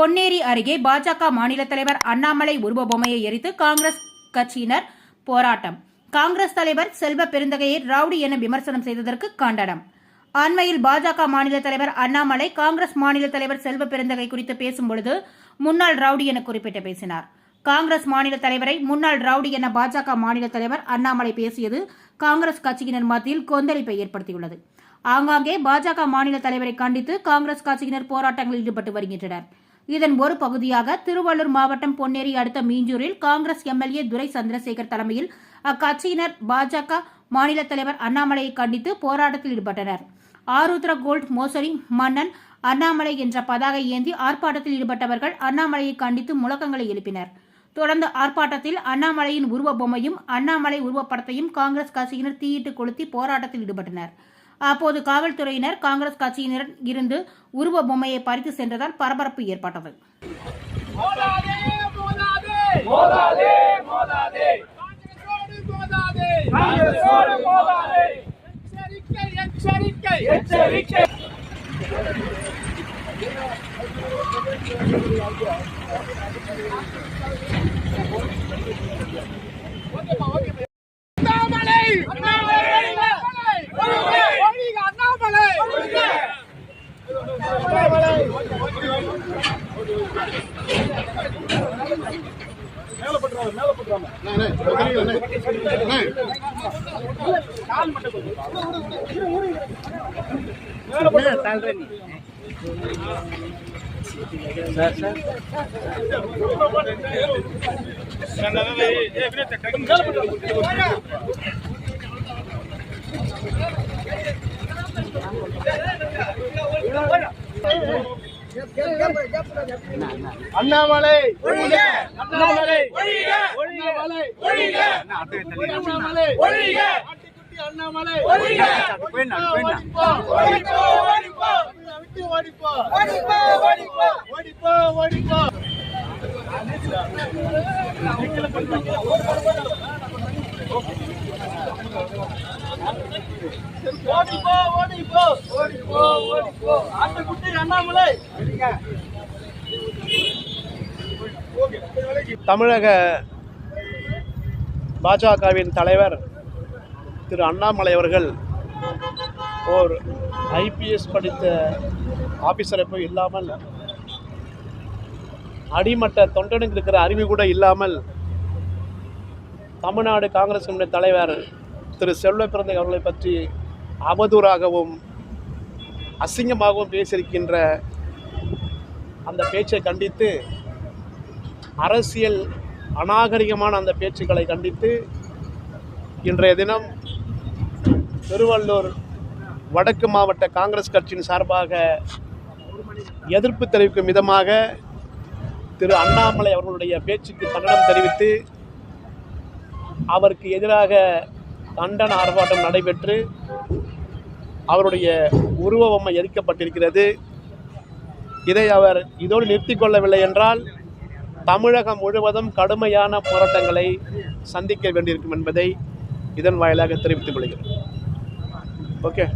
பொன்னேரி அருகே பாஜக மாநில தலைவர் அண்ணாமலை உருவ பொம்மையை எரித்து காங்கிரஸ் கட்சியினர் போராட்டம். காங்கிரஸ் தலைவர் செல்வ பெருந்தகையை ரவுடி என விமர்சனம் செய்ததற்கு கண்டனம். அண்மையில் பாஜக மாநில தலைவர் அண்ணாமலை காங்கிரஸ் மாநில தலைவர் செல்வ பெருந்தகை குறித்து பேசும்பொழுது முன்னாள் ரவுடி என குறிப்பிட்டு பேசினார். காங்கிரஸ் மாநில தலைவரை முன்னாள் ரவுடி என பாஜக மாநில தலைவர் அண்ணாமலை பேசியது காங்கிரஸ் கட்சியினர் மத்தியில் கொந்தளிப்பை ஏற்படுத்தியுள்ளது. ஆங்காங்கே பாஜக மாநில தலைவரை கண்டித்து காங்கிரஸ் கட்சியினர் போராட்டங்களில் ஈடுபட்டு வருகின்றனர். இதன் ஒரு பகுதியாக திருவள்ளூர் மாவட்டம் பொன்னேரி அடுத்த மீஞ்சூரில் காங்கிரஸ் எம்எல்ஏ துரை சந்திரசேகர் தலைமையில் அக்கட்சியினர் பாஜக மாநில தலைவர் அண்ணாமலையை கண்டித்து போராட்டத்தில் ஈடுபட்டனர். ஆருத்ரா கோல்ட் மோசடி மன்னன் அண்ணாமலை என்ற பதாகை ஏந்தி ஆர்ப்பாட்டத்தில் ஈடுபட்டவர்கள் அண்ணாமலையை கண்டித்து முழக்கங்களை எழுப்பினர். தொடர்ந்து ஆர்ப்பாட்டத்தில் அண்ணாமலையின் உருவ பொம்மையும் அண்ணாமலை உருவப்படத்தையும் காங்கிரஸ் கட்சியினர் தீயிட்டு கொளுத்தி போராட்டத்தில் ஈடுபட்டனர். அப்போது காவல்துறையினர் காங்கிரஸ் கட்சியினர் இருந்து உருவ பொம்மையை பறித்து சென்றதால் பரபரப்பு ஏற்பட்டது. மோதாதே மேல பட்டுறாங்க மேல பட்டுறாங்க மேல பட்டுறாங்க Thank you. அண்ணாமலை. அண்ணாமலை. அண்ணாமலை. அண்ணாமலை. ஓடிப்போ. ஓடிப்போ ஓடிப்போ ஓடிப்போ ஓடிப்போ. ஆட்டுக்குட்டி அண்ணாமலை. தமிழக பாஜகவின் தலைவர் திரு அண்ணாமலை அவர்கள் ஓர் ஐபிஎஸ் படித்த ஆஃபீஸரை போய் இல்லாமல் அடிமட்ட தொண்டனுக்கு இருக்கிற அறிவு கூட இல்லாமல் தமிழ்நாடு காங்கிரஸ் தலைவர் திரு செல்வ பிறந்தை அவர்களை பற்றி அவதூறாகவும் அசிங்கமாகவும் பேசியிருக்கின்ற அந்த பேச்சை கண்டித்து அரசியல் அநாகரிகமான அந்த பேச்சுக்களை கண்டித்து இன்றைய தினம் திருவள்ளூர் வடக்கு மாவட்ட காங்கிரஸ் கட்சியின் சார்பாக எதிர்ப்பு தெரிவிக்கும் விதமாக திரு அண்ணாமலை அவர்களுடைய பேச்சுக்கு கண்டனம் தெரிவித்து அவருக்கு எதிராக கண்டன ஆர்ப்பாட்டம் நடைபெற்று அவருடைய உருவ பொம்மை எரிக்கப்பட்டிருக்கிறது. இதை அவர் இதோடு நிறுத்தி கொள்ளவில்லை என்றால் தமிழகம் முழுவதும் கடுமையான போராட்டங்களை சந்திக்க வேண்டியிருக்கும் என்பதை இதன் வாயிலாக தெரிவித்துக் கொள்கிறேன். ஓகே